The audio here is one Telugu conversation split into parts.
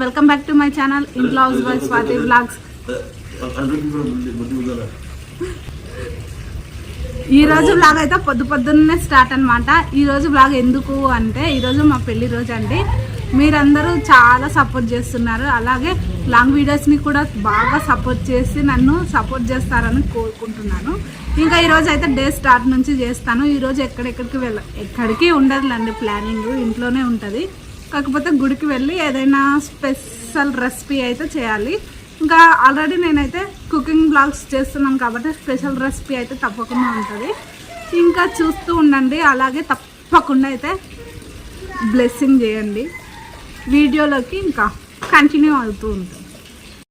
Welcome back to my channel in blogs by Swathi blogs ఈ రోజు బ్లాగ్ అయితే పొద్దు పొద్దున్నే స్టార్ట్ అనమాట ఈ రోజు బ్లాగ్ ఎందుకు అంటే ఈరోజు మా పెళ్ళి రోజు అండి. మీరందరూ చాలా సపోర్ట్ చేస్తున్నారు. అలాగే లాంగ్ వీడియోస్ని కూడా బాగా సపోర్ట్ చేసి నన్ను సపోర్ట్ చేస్తారని కోరుకుంటున్నాను. ఇంకా ఈరోజు అయితే డే స్టార్ట్ నుంచి చేస్తాను. ఈరోజు ఎక్కడెక్కడికి వెళ్ళ ఎక్కడికి ఉండదులండి. ప్లానింగ్ ఇంట్లోనే ఉంటుంది. కాకపోతే గుడికి వెళ్ళి ఏదైనా స్పెషల్ రెసిపీ అయితే చేయాలి. ఇంకా ఆల్రెడీ నేనైతే కుకింగ్ బ్లాగ్స్ చేస్తున్నాను కాబట్టి స్పెషల్ రెసిపీ అయితే తప్పకుండా ఉంటుంది. ఇంకా చూస్తూ ఉండండి అలాగే తప్పకుండా అయితే బ్లెస్సింగ్ చేయండి. వీడియోలోకి ఇంకా కంటిన్యూ అవుతూ ఉంటుంది.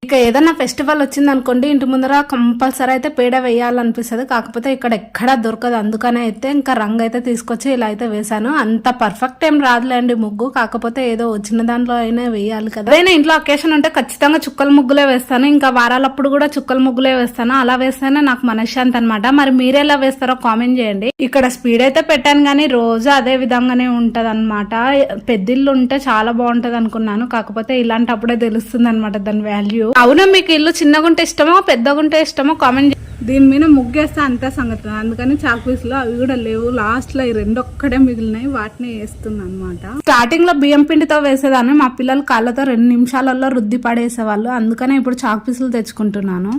ఇక ఏదైనా ఫెస్టివల్ వచ్చింది అనుకోండి ఇంటి ముందర కంపల్సరీ అయితే పేడ వేయాలనిపిస్తుంది. కాకపోతే ఇక్కడ ఎక్కడా దొరకదు. అందుకనే అయితే ఇంకా రంగు అయితే తీసుకొచ్చి ఇలా అయితే వేశాను. అంత పర్ఫెక్ట్ ఏం రాదులేండి ముగ్గు. కాకపోతే ఏదో వచ్చిన దాంట్లో అయినా వేయాలి కదా. అదైనా ఇంట్లో అకేషన్ ఉంటే ఖచ్చితంగా చుక్కల ముగ్గులే వేస్తాను. ఇంకా వారాలప్పుడు కూడా చుక్కల ముగ్గులే వేస్తాను. అలా వేస్తేనే నాకు మనశ్శాంతి అనమాట మరి మీరు ఎలా వేస్తారో కామెంట్ చేయండి. ఇక్కడ స్పీడ్ అయితే పెట్టాను కానీ రోజు అదే విధంగానే ఉంటది అనమాట పెద్దిల్లు ఉంటే చాలా బాగుంటది అనుకున్నాను కాకపోతే ఇలాంటప్పుడే తెలుస్తుంది అనమాట దాని వాల్యూ. అవునా మీకు ఇల్లు చిన్నగా ఉంటే ఇష్టమో పెద్దగా ఉంటే ఇష్టమో? కామెంట్ దీని మీద ముగ్గేస్తే అంతే సంగతి. అందుకని చాక్ పీసులు అవి కూడా లేవు. లాస్ట్లో ఈ రెండు ఒక్కడే మిగిలినాయి వాటిని వేస్తున్నాను అనమాట స్టార్టింగ్లో బియ్యం పిండితో వేసేదాన్ని. మా పిల్లలు కాళ్ళతో రెండు నిమిషాలలో రుద్ది పడేసేవాళ్ళు. అందుకనే ఇప్పుడు చాక్ పీసులు తెచ్చుకుంటున్నాను.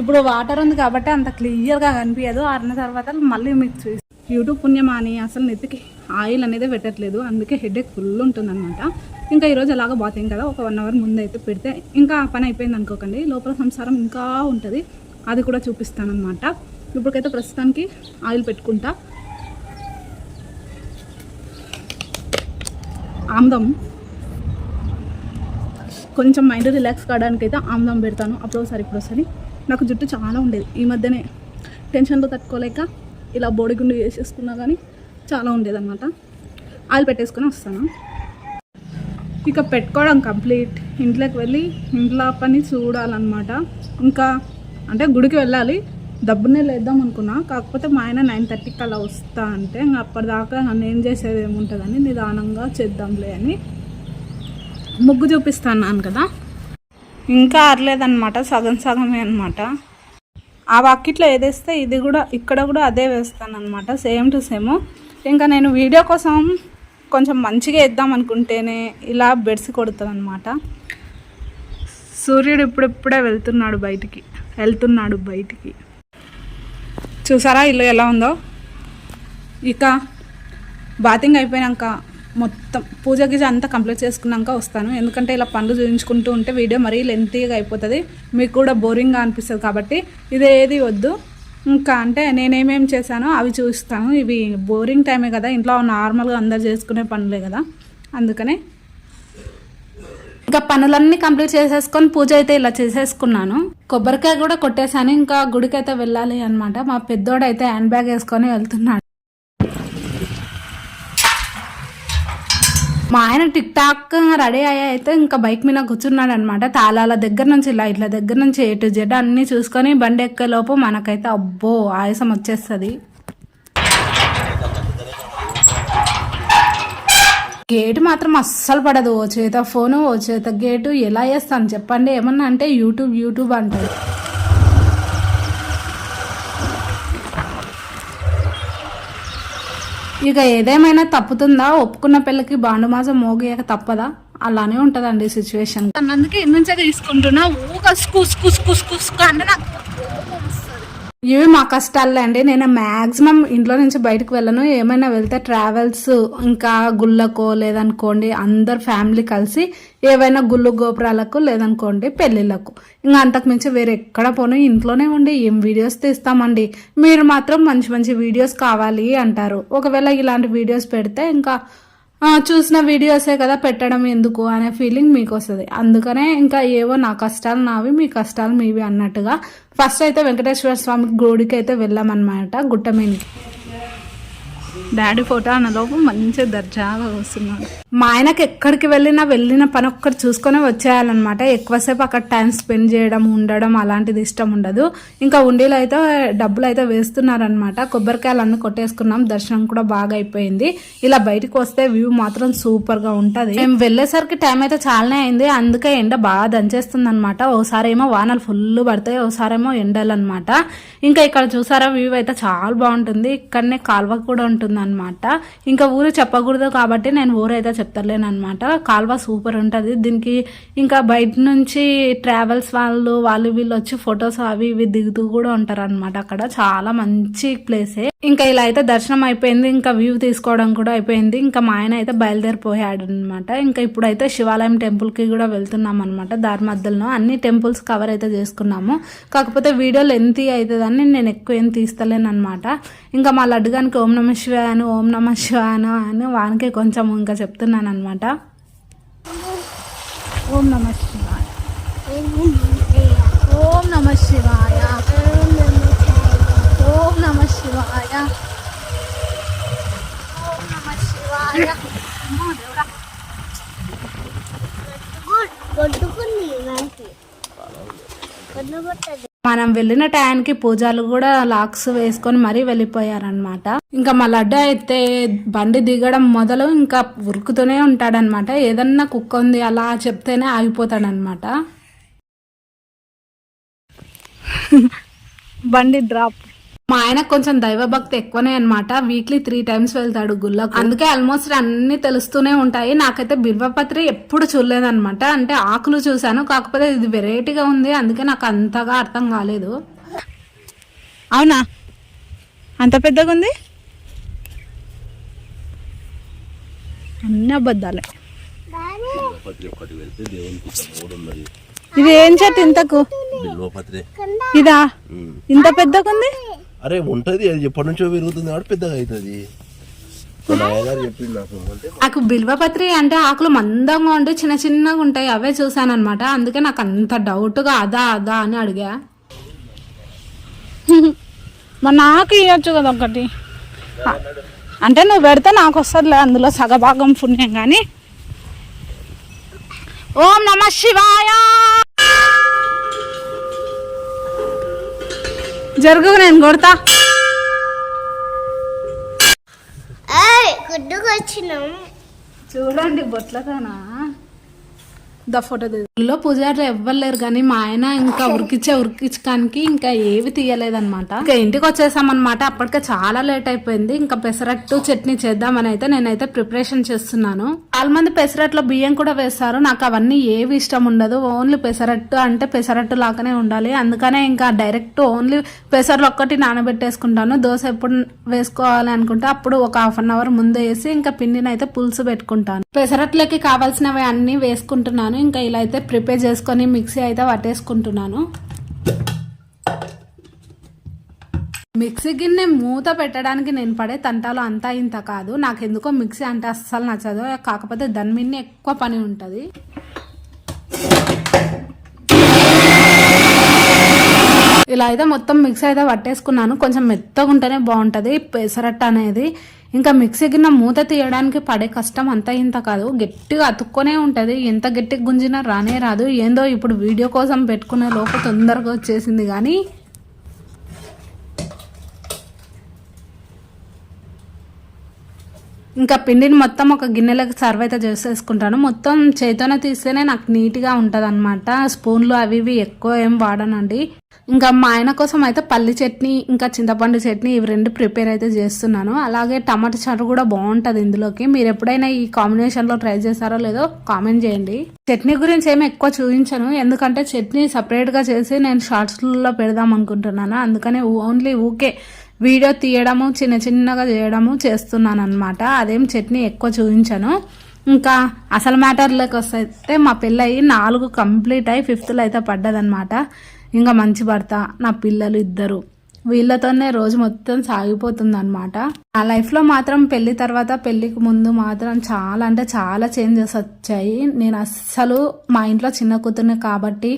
ఇప్పుడు వాటర్ ఉంది కాబట్టి అంత క్లియర్గా కనిపించదు. ఆరిన తర్వాత మళ్ళీ మీకు చూసి యూట్యూబ్ పుణ్యమా అని అసలు నెత్తికి ఆయిల్ అనేది పెట్టట్లేదు. అందుకే హెడేక్ ఫుల్ ఉంటుంది అనమాట ఇంకా ఈరోజు ఎలాగో పోతాయి కదా ఒక వన్ అవర్ ముందు అయితే పెడితే ఇంకా పని అయిపోయింది అనుకోకండి. లోపల సంసారం ఇంకా ఉంటుంది. అది కూడా చూపిస్తాను ఇప్పటికైతే ప్రస్తుతానికి ఆయిల్ పెట్టుకుంటా. ఆమ్దం. కొంచెం మైండ్ రిలాక్స్ కావడానికి అయితే ఆమ్దం పెడతాను. అప్పుడు ఒకసారి ఇప్పుడు నాకు జుట్టు చాలా ఉండేది. ఈ మధ్యనే టెన్షన్లో తట్టుకోలేక ఇలా బోడిగుండు వేసేసుకున్నా కానీ చాలా ఉండేది అనమాట ఆయిల్ పెట్టేసుకొని వస్తాను. ఇక పెట్టుకోవడం కంప్లీట్. ఇంట్లోకి వెళ్ళి ఇంట్లో పని చూడాలన్నమాట. ఇంకా అంటే గుడికి వెళ్ళాలి. డబ్బునే లేద్దాం అనుకున్నా. కాకపోతే మా ఆయన నైన్ థర్టీకి అలా వస్తా అంటే ఇంకా అప్పటిదాకా నన్ను ఏం చేసేది ఏముంటుందని నిదానంగా చేద్దాంలే అని ముగ్గు చూపిస్తాను కదా. ఇంకా అరలేదనమాట సగం సగమే అనమాట ఆ వాకిట్లో ఏదేస్తే ఇది కూడా ఇక్కడ కూడా అదే వేస్తాను అనమాట సేమ్ టు సేమ్. ఇంకా నేను వీడియో కోసం కొంచెం మంచిగా వేద్దాం అనుకుంటేనే ఇలా బెడ్స్ కొడుతుంది అనమాట సూర్యుడు ఇప్పుడిప్పుడే వెళ్తున్నాడు బయటికి వెళ్తున్నాడు బయటికి. చూసారా ఇల్లు ఎలా ఉందో? ఇక బాతింగ్ అయిపోయాక మొత్తం పూజ గిజ అంతా కంప్లీట్ చేసుకున్నాక వస్తాను. ఎందుకంటే ఇలా పనులు చూపించుకుంటూ ఉంటే వీడియో మరీ లెంతీగా అయిపోతుంది. మీకు కూడా బోరింగ్గా అనిపిస్తుంది కాబట్టి ఇది ఏది వద్దు. ఇంకా అంటే నేనేమేం చేశానో అవి చూస్తాను. ఇవి బోరింగ్ టైమే కదా ఇంట్లో నార్మల్గా అందరు చేసుకునే పనులే కదా. అందుకనే ఇంకా పనులన్నీ కంప్లీట్ చేసేసుకొని పూజ అయితే ఇలా చేసేసుకున్నాను. కొబ్బరికాయ కూడా కొట్టేశాను ఇంకా గుడికి అయితే వెళ్ళాలి అనమాట మా పెద్దోడైతే హ్యాండ్ బ్యాగ్ వేసుకొని వెళ్తున్నాడు. మా ఆయన టిక్ టాక్ రెడీ అయ్యా అయితే ఇంకా బైక్ మీద కూర్చున్నాడు అనమాట తాళాల దగ్గర నుంచి ఇలా ఇట్లా దగ్గర నుంచి ఏ టు జెడ్ అన్ని చూసుకొని బండి ఎక్కే లోపు మనకైతే అబ్బో ఆయాసం వచ్చేస్తుంది. గేటు మాత్రం అస్సలు పడదు. ఓ చేత ఫోను ఓ చేత గేటు. ఎలా చేస్తాను చెప్పండి? ఏమన్నా అంటే యూట్యూబ్ యూట్యూబ్ అంటారు. ఇక ఏదేమైనా తప్పుతుందా? ఒప్పుకున్న పిల్లకి బాండుమాసం మోగియక తప్పదా? అలానే ఉంటదండి సిచ్యువేషన్. అందుకే నుంచే తీసుకుంటున్నా. ఊగా కుస్ కుస్ కుస్ కుస్ అంటే నాకు ఇవి మా కష్టాలే అండి. నేను మ్యాక్సిమం ఇంట్లో నుంచి బయటకు వెళ్ళను. ఏమైనా వెళ్తే ట్రావెల్స్ ఇంకా గుళ్ళకో లేదనుకోండి అందరు ఫ్యామిలీ కలిసి ఏవైనా గుళ్ళు గోపురాలకు లేదనుకోండి పెళ్ళిళ్ళకు. ఇంకా అంతకుమించి వేరే ఎక్కడ పోను. ఇంట్లోనే ఉండి ఏం వీడియోస్ తీస్తామండి? మీరు మాత్రం మంచి మంచి వీడియోస్ కావాలి అంటారు. ఒకవేళ ఇలాంటి వీడియోస్ పెడితే ఇంకా చూసిన వీడియోసే కదా పెట్టడం ఎందుకు అనే ఫీలింగ్ మీకు వస్తుంది అందుకనే ఇంకా ఏవో నా కష్టాలు నావి మీ కష్టాలు మీవి అన్నట్టుగా. ఫస్ట్ అయితే వెంకటేశ్వర స్వామి గుడికి అయితే వెళ్ళామన్నమాట గుట్టమీనికి. డాడీ ఫోటో అన్నలోపు మంచిగా దర్జాగా వస్తున్నాడు. మా ఆయనకి ఎక్కడికి వెళ్ళినా వెళ్ళిన పని ఒక్కటి చూసుకొని వచ్చేయాలన్నమాట. ఎక్కువసేపు అక్కడ టైం స్పెండ్ చేయడం ఉండడం అలాంటిది ఇష్టం ఉండదు. ఇంకా ఉండీలో అయితే డబ్బులు అయితే వేస్తున్నారనమాట కొబ్బరికాయలు అన్ని కొట్టేసుకున్నాం. దర్శనం కూడా బాగా అయిపోయింది. ఇలా బయటకు వస్తే వ్యూ మాత్రం సూపర్గా ఉంటది. మేము వెళ్ళేసరికి టైం అయితే చాలానే అయింది. అందుకే ఎండ బాగా దంచేస్తుంది అనమాట ఓసారి ఏమో వానలు ఫుల్ పడతాయి. ఓసారేమో ఎండలు అనమాట ఇంకా ఇక్కడ చూసారా వ్యూ అయితే చాలా బాగుంటుంది. ఇక్కడనే కాల్వ కూడా ఉంటుంది. అనమాట ఇంకా ఊరు చెప్పకూడదు కాబట్టి నేను ఊరు అయితే చెప్తలేను అనమాట కాల్వ సూపర్ ఉంటుంది. దీనికి ఇంకా బయట నుంచి ట్రావెల్స్ వాళ్ళు వాళ్ళు వీళ్ళు వచ్చి ఫొటోస్ అవి ఇవి దిగుతూ కూడా ఉంటారు అనమాట అక్కడ. చాలా మంచి ప్లేసే. ఇంకా ఇలా అయితే దర్శనం అయిపోయింది ఇంకా వ్యూ తీసుకోవడం కూడా అయిపోయింది. ఇంకా మా ఆయన అయితే బయలుదేరిపోయాడు అనమాట ఇంకా ఇప్పుడైతే శివాలయం టెంపుల్కి కూడా వెళ్తున్నాం అనమాట దారి మధ్యలో అన్ని టెంపుల్స్ కవర్ అయితే చేసుకున్నాము. కాకపోతే వీడియో లెంత్ అవుతుందని నేను ఎక్కువ ఏం తీస్తలేను అనమాట ఇంకా మా లడ్డుగానికి ఓం నమ శివాయ అని ఓం నమ శివాయ అని వానికే కొంచెం ఇంకా చెప్తున్నాను అనమాట ఓం నమ శివాయ. ఓం నమ శివాయ. ఓం నమ శివాయ. ఓం నమ శివాయ. మనం వెళ్ళిన టయానికి పూజలు కూడా లాక్స్ వేసుకొని మరీ వెళ్ళిపోయారనమాట ఇంకా మా లడ్డు అయితే బండి దిగడం మొదలు ఇంకా ఉరుకుతూనే ఉంటాడనమాట ఏదన్నా కుక్క ఉంది అలా చెప్తేనే ఆగిపోతాడనమాట బండి డ్రాప్. మా ఆయన కొంచెం దైవభక్తి ఎక్కువనే అన్నమాట. వీక్లీ త్రీ టైమ్స్ వెళ్తాడు గుళ్ళకు. అందుకే ఆల్మోస్ట్ అన్ని తెలుస్తూనే ఉంటాయి. నాకైతే బిల్వపత్రి ఎప్పుడు చూడలేదన్నమాట. అంటే ఆకులు చూశాను. కాకపోతే ఇది వెరైటీగా ఉంది. అందుకే నాకు అంతగా అర్థం కాలేదు. అవునా? అంత పెద్దగా ఉంది? అన్ని అబద్ధాలే. బిల్వపత్రి ఒక్కటి వెళ్తే దేవునికి మూడు ఉన్నది ఇది ఏం చెట్టు ఇంతకు? బిల్వపత్రి ఇదా? ఇంత పెద్దగా ఉంది అరే ఉంటది అది ఎప్పటి నుంచో పెరుగుతుంది కాబట్టి పెద్దగా అవుతుంది. నాకు. అంటే నాకు బిల్వపత్రి అంటే ఆకులు మందంగా ఉండి చిన్న చిన్నగా ఉంటాయి. అవే చూసాను అనమాట అందుకే నాకు అంత డౌట్గా అదా అదా అని అడిగా. మరి నాకు ఇవ్వచ్చు కదా ఒకటి. అంటే నువ్వు పెడితే నాకు వస్తుందిలే అందులో సగభాగం పుణ్యం కానీ. ఓం నమ శివాయ. జరుగు నేను కొడతా. ఏయ్ కొట్టుకొచ్చినాం చూడండి బొట్లతోనా? ద ఫోటోలో పూజారులు ఎవ్వరు లేరు కానీ మా ఆయన ఇంకా ఉరికిచ్చే ఉరికించడానికి ఇంకా ఏవి తీయలేదన్నమాట. ఇంకా ఇంటికి వచ్చేసామన్నమాట. అప్పటికే చాలా లేట్ అయిపోయింది. ఇంకా పెసరట్టు చట్నీ చేద్దామని అయితే నేనైతే ప్రిపరేషన్ చేస్తున్నాను. చాలా మంది పెసరట్లో బియ్యం కూడా వేస్తారు. నాకు అవన్నీ ఏవి ఇష్టం ఉండదు. ఓన్లీ పెసరట్టు అంటే పెసరట్టు లాగానే ఉండాలి. అందుకనే ఇంకా డైరెక్ట్ ఓన్లీ పెసర్లు ఒక్కటి నానబెట్టేసుకుంటాను. దోశ ఎప్పుడు వేసుకోవాలి అనుకుంటే అప్పుడు ఒక హాఫ్ అన్ అవర్ ముందు వేసి ఇంకా పిండిని అయితే పులుసు పెట్టుకుంటాను. పెసరట్లకి కావాల్సినవి అన్ని వేసుకుంటున్నాను. ఇంకా ఇలా అయితే ప్రిపేర్ చేసుకొని మిక్సీ అయితే పట్టేసుకుంటున్నాను. మిక్సీ గిన్నె మూత పెట్టడానికి నేను పడే తంటాలు అంతా ఇంత కాదు. నాకు ఎందుకో మిక్సీ అంటే అస్సలు నచ్చదు. కాకపోతే దాని మీద ఎక్కువ పని ఉంటుంది. ఇలా అయితే మొత్తం మిక్సీ అయితే పట్టేసుకున్నాను. కొంచెం మెత్తగా ఉంటేనే బాగుంటుంది. పెసరట్టు అనేది ఇంకా మిక్సీ గిన్నె మూత తీయడానికి పడే కష్టం అంతా ఇంత కాదు. గట్టిగా అతుక్కునే ఉంటుంది. ఎంత గట్టిగా గుంజినా రానే రాదు. ఏందో ఇప్పుడు వీడియో కోసం పెట్టుకునే లోపు తొందరగా వచ్చేసింది. కానీ ఇంకా పిండిని మొత్తం ఒక గిన్నెలకు సర్వ్ అయితే చేసేసుకుంటాను. మొత్తం చేతితోనే తీస్తేనే నాకు నీట్గా ఉంటుంది అనమాట స్పూన్లు అవి ఇవి ఎక్కువ ఏం వాడనండి. ఇంకా మా ఆయన కోసం అయితే పల్లి చట్నీ ఇంకా చింతపండు చట్నీ ఇవి రెండు ప్రిపేర్ అయితే చేస్తున్నాను. అలాగే టమాటా చారు కూడా బాగుంటుంది ఇందులోకి. మీరు ఎప్పుడైనా ఈ కాంబినేషన్లో ట్రై చేశారో లేదో కామెంట్ చేయండి. చట్నీ గురించి ఏమి ఎక్కువ చూపించను. ఎందుకంటే చట్నీ సపరేట్గా చేసి నేను షార్ట్స్లో పెడదాం అనుకుంటున్నాను. అందుకనే ఓన్లీ ఊకే వీడియో తీయడము చిన్న చిన్నగా చేయడము చేస్తున్నాను అనమాట అదేం చట్నీ ఎక్కువ చూపించను. ఇంకా అసలు మ్యాటర్లోకి వస్తే మా పెళ్ళయి నాలుగు కంప్లీట్ అయి ఫిఫ్త్లో అయితే పడ్డదనమాట ఇంకా మంచి భర్త నా పిల్లలు ఇద్దరు. వీళ్ళతోనే రోజు మొత్తం సాగిపోతుంది అనమాట నా లైఫ్లో మాత్రం పెళ్ళి తర్వాత పెళ్ళికి ముందు మాత్రం చాలా అంటే చాలా చేంజెస్ వచ్చాయి. నేను అస్సలు మా ఇంట్లో చిన్న కూతుర్ని కాబట్టి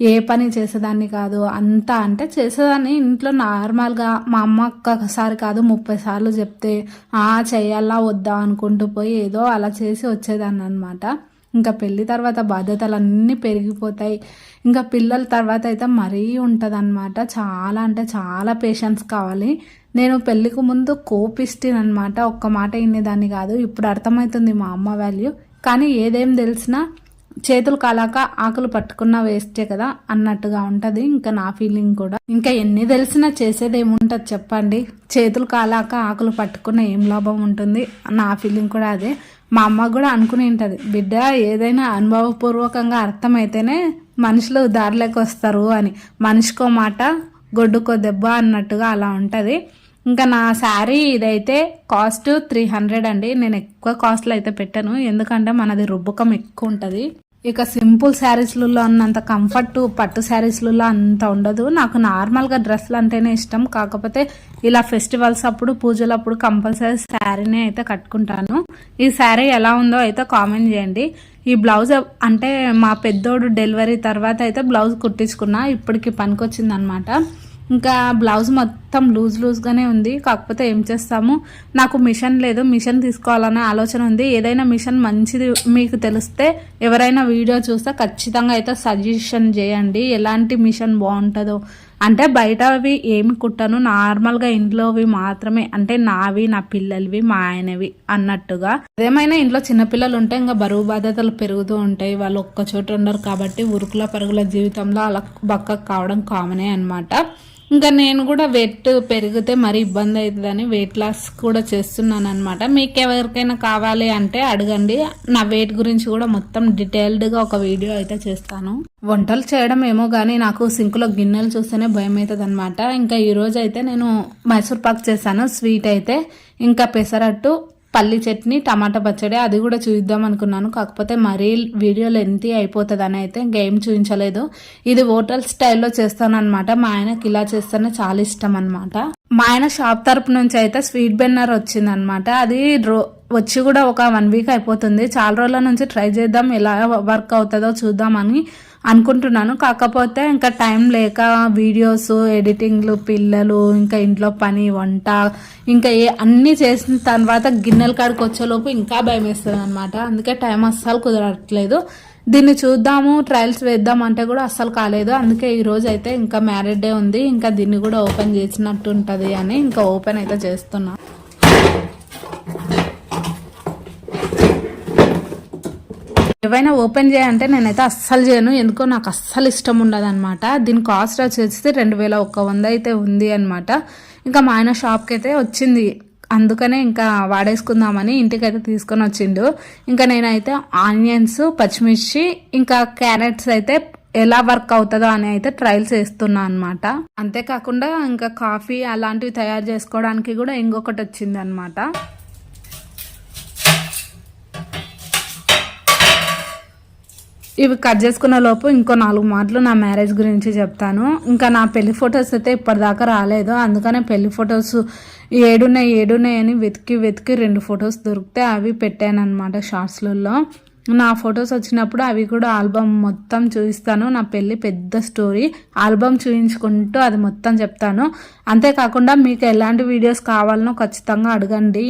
ఏ పని చేసేదాన్ని కాదు. అంతా అంటే చేసేదాన్ని ఇంట్లో నార్మల్గా మా అమ్మ ఒక్కసారి కాదు ముప్పై సార్లు చెప్తే ఆ చేయాలా వద్దా అనుకుంటూ పోయి ఏదో అలా చేసి వచ్చేదాన్ని అనమాట ఇంకా పెళ్ళి తర్వాత బాధ్యతలు అన్నీ పెరిగిపోతాయి. ఇంకా పిల్లల తర్వాత అయితే మరీ ఉంటుంది చాలా అంటే చాలా పేషెన్స్ కావాలి. నేను పెళ్ళికి ముందు కోపిస్తానమాట ఒక్క మాట వినేదాన్ని కాదు. ఇప్పుడు అర్థమవుతుంది మా అమ్మ వాల్యూ కానీ ఏదేం తెలిసినా చేతులు కాలాక ఆకులు పట్టుకున్నా వేస్టే కదా అన్నట్టుగా ఉంటది. ఇంకా నా ఫీలింగ్ కూడా. ఇంకా ఎన్ని తెలిసినా చేసేది ఏముంటుంది చెప్పండి. చేతులు కాలాక ఆకులు పట్టుకున్న ఏం లాభం ఉంటుంది? నా ఫీలింగ్ కూడా అదే. మా అమ్మ కూడా అనుకుని ఉంటుంది. బిడ్డ ఏదైనా అనుభవపూర్వకంగా అర్థమైతేనే మనుషులు దారిలోకి వస్తారు అని. మనిషికో మాట గొడ్డుకో దెబ్బ అన్నట్టుగా అలా ఉంటుంది. ఇంకా నా శారీ ఇదైతే కాస్ట్ త్రీ హండ్రెడ్ అండి. నేను ఎక్కువ కాస్ట్లో అయితే పెట్టాను. ఎందుకంటే మనది రుబ్బకం ఎక్కువ ఉంటుంది. ఇక సింపుల్ శారీస్లలో అన్నంత కంఫర్ట్ పట్టు శారీస్లలో అంత ఉండదు. నాకు నార్మల్గా డ్రెస్సులు అంటేనే ఇష్టం. కాకపోతే ఇలా ఫెస్టివల్స్ అప్పుడు పూజలప్పుడు కంపల్సరీ శారీనే అయితే కట్టుకుంటాను. ఈ శారీ ఎలా ఉందో అయితే కామెంట్ చేయండి. ఈ బ్లౌజ్ అంటే మా పెద్దోడు డెలివరీ తర్వాత అయితే బ్లౌజ్ కుట్టించుకున్నా. ఇప్పటికి పనికొచ్చింది అనమాట ఇంకా బ్లౌజ్ మొత్తం లూజ్ లూజ్గానే ఉంది. కాకపోతే ఏం చేస్తాము? నాకు మిషన్ లేదు. మిషన్ తీసుకోవాలనే ఆలోచన ఉంది. ఏదైనా మిషన్ మంచిది మీకు తెలిస్తే ఎవరైనా వీడియో చూస్తే ఖచ్చితంగా అయితే సజెషన్ చేయండి. ఎలాంటి మిషన్ బాగుంటుందో. అంటే బయటవి ఏమి కుట్టను. నార్మల్గా ఇంట్లోవి మాత్రమే. అంటే నావి నా పిల్లలవి మా ఆయనవి అన్నట్టుగా. ఏమైనా ఇంట్లో చిన్నపిల్లలు ఉంటే ఇంకా బరువు బాధ్యతలు పెరుగుతూ ఉంటాయి. వాళ్ళు ఒక్క చోట ఉండరు కాబట్టి ఉరుకుల పరుగుల జీవితంలో అలా బక్కకు కావడం కామనే అనమాట ఇంకా నేను కూడా వెయిట్ పెరిగితే మరి ఇబ్బంది అవుతుందని వెయిట్ లాస్ కూడా చేస్తున్నాను అనమాట మీకు ఎవరికైనా కావాలి అంటే అడగండి. నా వెయిట్ గురించి కూడా మొత్తం డీటెయిల్డ్గా ఒక వీడియో అయితే చేస్తాను. వంటలు చేయడం ఏమో కానీ నాకు సింకులో గిన్నెలు చూస్తేనే భయం అవుతుంది అనమాట ఇంకా ఈరోజు అయితే నేను మైసూర్ పాక్ చేశాను. స్వీట్ అయితే. ఇంకా పెసరట్టు పల్లి చట్నీ టమాటా పచ్చడి అది కూడా చూద్దాం అనుకున్నాను. కాకపోతే మరీ వీడియో లెంతి అయిపోతుంది అని అయితే ఇంకేం చూపించలేదు ఇది హోటల్ స్టైల్లో చేస్తాను అనమాట మా ఆయనకి ఇలా చేస్తేనే చాలా ఇష్టం అనమాట మా ఆయన షాప్ తరపు నుంచి అయితే స్వీట్ బెన్నర్ వచ్చింది అనమాట అది రో వచ్చి కూడా ఒక వన్ వీక్ అయిపోతుంది. చాలా రోజుల నుంచి ట్రై చేద్దాం ఎలా వర్క్ అవుతుందో చూద్దామని అనుకుంటున్నాను. కాకపోతే ఇంకా టైం లేక వీడియోస్ ఎడిటింగ్లు పిల్లలు ఇంకా ఇంట్లో పని వంట ఇంకా ఏ అన్నీ చేసిన తర్వాత గిన్నెల కాడికి వచ్చేలోపు ఇంకా భయం వేస్తుంది అనమాట అందుకే టైం అస్సలు కుదరట్లేదు. దీన్ని చూద్దాము ట్రయల్స్ వేద్దాం అంటే కూడా అస్సలు కాలేదు. అందుకే ఈరోజు అయితే ఇంకా మ్యారేజ్ డే ఉంది. ఇంకా దీన్ని కూడా ఓపెన్ చేసినట్టు ఉంటుంది అని ఇంకా ఓపెన్ అయితే చేస్తున్నాను ఏవైనా ఓపెన్ చేయాలంటే నేనైతే అస్సలు చేయను. ఎందుకో నాకు అస్సలు ఇష్టం ఉండదు అనమాట దీని కాస్ట్ వచ్చేసి రెండు వేల ఒక్క వంద అయితే ఉంది అనమాట ఇంకా మా ఆయన షాప్కి అయితే వచ్చింది. అందుకనే ఇంకా వాడేసుకుందామని ఇంటికైతే తీసుకొని వచ్చిండు. ఇంకా నేనైతే ఆనియన్స్ పచ్చిమిర్చి ఇంకా క్యారెట్స్ అయితే ఎలా వర్క్ అవుతుందో అని అయితే ట్రయల్స్ వేస్తున్నా అనమాట అంతేకాకుండా ఇంకా కాఫీ అలాంటివి తయారు చేసుకోవడానికి కూడా ఇంకొకటి వచ్చింది అనమాట ఇవి కట్ చేసుకున్న లోపు ఇంకో నాలుగు మాటలు నా మ్యారేజ్ గురించి చెప్తాను. ఇంకా నా పెళ్ళి ఫొటోస్ అయితే ఇప్పటిదాకా రాలేదు. అందుకనే పెళ్ళి ఫొటోస్ ఏడున్నాయి ఏడున్నాయి అని వెతికి వెతికి రెండు ఫొటోస్ దొరికితే అవి పెట్టాను అనమాట షార్ట్స్లలో. నా ఫొటోస్ వచ్చినప్పుడు అవి కూడా ఆల్బమ్ మొత్తం చూపిస్తాను. నా పెళ్ళి పెద్ద స్టోరీ. ఆల్బమ్ చూపించుకుంటూ అది మొత్తం చెప్తాను. అంతేకాకుండా మీకు ఎలాంటి వీడియోస్ కావాలనో ఖచ్చితంగా అడగండి.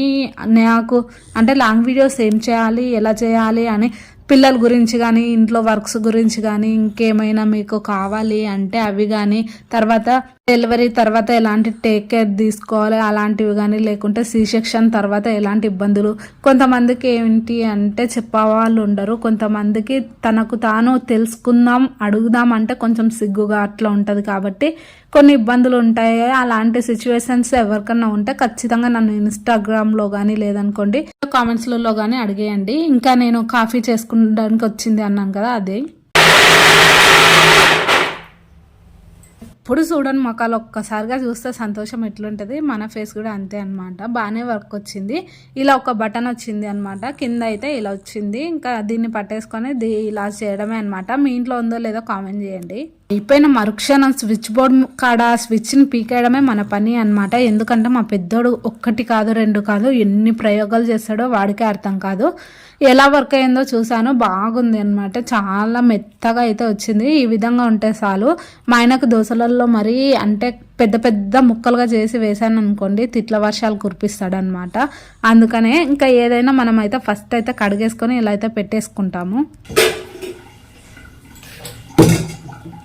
నాకు అంటే లాంగ్ వీడియోస్ ఏం చేయాలి ఎలా చేయాలి అని పిల్లల గురించి కానీ ఇంట్లో వర్క్స్ గురించి కానీ ఇంకేమైనా మీకు కావాలి అంటే అవి కానీ తర్వాత డెలివరీ తర్వాత ఎలాంటి టేక్ కేర్ తీసుకోవాలి అలాంటివి కానీ లేకుంటే సి సెక్షన్ తర్వాత ఎలాంటి ఇబ్బందులు? కొంతమందికి ఏంటి అంటే చెప్పేవాళ్ళు ఉండరు కొంతమందికి తనకు తాను తెలుసుకుందాం అడుగుదాం అంటే కొంచెం సిగ్గుగా అట్లా ఉంటుంది కాబట్టి కొన్ని ఇబ్బందులు ఉంటాయి అలాంటి సిచ్యువేషన్స్ ఎవరికన్నా ఉంటే ఖచ్చితంగా నన్ను ఇన్స్టాగ్రామ్లో కానీ లేదనుకోండి కామెంట్స్లలో కానీ అడిగేయండి. ఇంకా నేను కాఫీ చేసుకోవడానికి వచ్చింది అన్నాను కదా అదే. ఎప్పుడు చూడని మొక్కలు ఒక్కసారిగా చూస్తే సంతోషం ఎట్లుంటుంది. మన ఫేస్ కూడా అంతే అనమాట బాగానే వర్క్ వచ్చింది. ఇలా ఒక బటన్ వచ్చింది అనమాట కింద అయితే ఇలా వచ్చింది. ఇంకా దీన్ని పట్టేసుకొని దీ ఇలా చేయడమే అనమాట మీ ఇంట్లో ఉందో లేదో కామెంట్ చేయండి. అయిపోయిన మరుక్షణం స్విచ్ బోర్డ్ కాడ స్విచ్ని పీకేయడమే మన పని అనమాట ఎందుకంటే మా పెద్దోడు ఒక్కటి కాదు రెండు కాదు ఎన్ని ప్రయోగాలు చేస్తాడో వాడికే అర్థం కాదు. ఎలా వర్క్ అయిందో చూశాను బాగుంది అనమాట చాలా మెత్తగా అయితే వచ్చింది. ఈ విధంగా ఉంటే చాలు. మా ఆయనకు దోశలలో మరీ అంటే పెద్ద పెద్ద ముక్కలుగా చేసి వేసాను అనుకోండి తిట్ల వర్షాలు కురిపిస్తాడనమాట అందుకనే ఇంకా ఏదైనా మనం అయితే ఫస్ట్ అయితే కడిగేసుకొని ఇలా అయితే పెట్టేసుకుంటాము.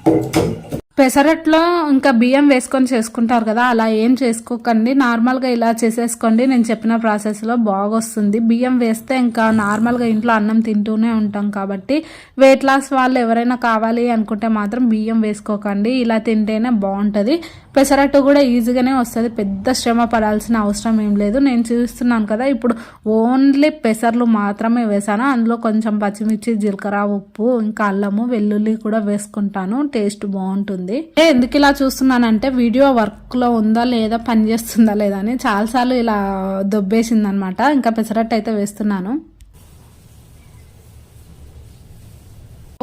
Thank you. పెసరట్లో ఇంకా బియ్యం వేసుకొని చేసుకుంటారు కదా అలా ఏం చేసుకోకండి. నార్మల్గా ఇలా చేసేసుకోండి. నేను చెప్పిన ప్రాసెస్లో బాగొస్తుంది. బియ్యం వేస్తే ఇంకా నార్మల్గా ఇంట్లో అన్నం తింటూనే ఉంటాం కాబట్టి వెయిట్ లాస్ వాళ్ళు ఎవరైనా కావాలి అనుకుంటే మాత్రం బియ్యం వేసుకోకండి. ఇలా తింటేనే బాగుంటుంది. పెసరట్టు కూడా ఈజీగానే వస్తుంది. పెద్ద శ్రమ పడాల్సిన అవసరం ఏం లేదు. నేను చూస్తున్నాను కదా ఇప్పుడు ఓన్లీ పెసర్లు మాత్రమే వేసాను. అందులో కొంచెం పచ్చిమిర్చి జీలకర్ర ఉప్పు ఇంకా అల్లము వెల్లుల్లి కూడా వేసుకుంటాను. టేస్ట్ బాగుంటుంది. ఏ, ఎందుకు ఇలా చూస్తున్నానంటే వీడియో వర్క్లో ఉందా లేదా పని చేస్తుందా లేదా అని చాలాసార్లు ఇలా దొబ్బేసింది అనమాట ఇంకా పెసరట్టు అయితే వేస్తున్నాను.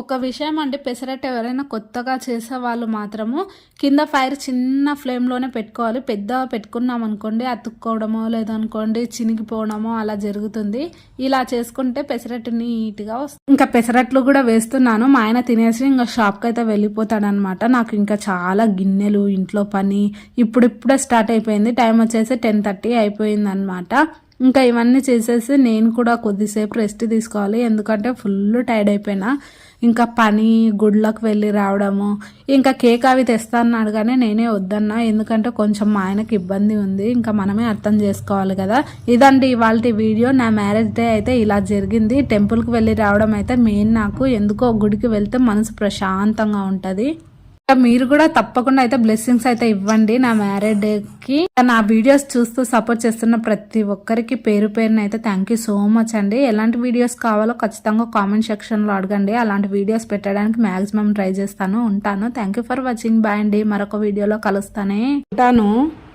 ఒక విషయం అంటే పెసరట్టు ఎవరైనా కొత్తగా చేసే వాళ్ళు మాత్రము కింద ఫైర్ చిన్న ఫ్లేమ్లోనే పెట్టుకోవాలి. పెద్ద పెట్టుకున్నాం అనుకోండి అతుక్కోవడమో లేదనుకోండి చినిగిపోవడమో అలా జరుగుతుంది. ఇలా చేసుకుంటే పెసరట్టు నీట్గా వస్తుంది ఇంకా పెసరట్లు కూడా వేస్తున్నాను. మా ఆయన తినేసి ఇంకా షాప్కి అయితే వెళ్ళిపోతాడనమాట. నాకు ఇంకా చాలా గిన్నెలు ఇంట్లో పని ఇప్పుడిప్పుడే స్టార్ట్ అయిపోయింది. టైం వచ్చేసి టెన్ థర్టీ అయిపోయింది అనమాట ఇంకా ఇవన్నీ చేసేసి నేను కూడా కొద్దిసేపు రెస్ట్ తీసుకోవాలి. ఎందుకంటే ఫుల్ టైర్డ్ అయిపోయినా. ఇంకా పని గుడ్లకు వెళ్ళి రావడము ఇంకా కేక్ అవి తెస్తా అన్నాడు కానీ నేనే వద్దన్నా. ఎందుకంటే కొంచెం మా ఆయనకి ఇబ్బంది ఉంది. ఇంకా మనమే అర్థం చేసుకోవాలి కదా. ఇదండి ఇవాళ వీడియో. నా మ్యారేజ్ డే అయితే ఇలా జరిగింది. టెంపుల్కి వెళ్ళి రావడం అయితే మెయిన్ నాకు. ఎందుకో గుడికి వెళ్తే మనసు ప్రశాంతంగా ఉంటుంది. మీరు కూడా తప్పకుండా అయితే బ్లెస్సింగ్స్ అయితే ఇవ్వండి నా మ్యారేజ్ డేకి నా వీడియోస్ చూస్తూ సపోర్ట్ చేస్తున్న ప్రతి ఒక్కరికి పేరు పేరున అయితే థ్యాంక్ యూ సో మచ్ అండి. ఎలాంటి వీడియోస్ కావాలో ఖచ్చితంగా కామెంట్ సెక్షన్లో అడగండి. అలాంటి వీడియోస్ పెట్టడానికి మాక్సిమం ట్రై చేస్తాను ఉంటాను. Thank you for watching bye అండి. మరొక వీడియోలో కలుస్తానే. ఉంటాను.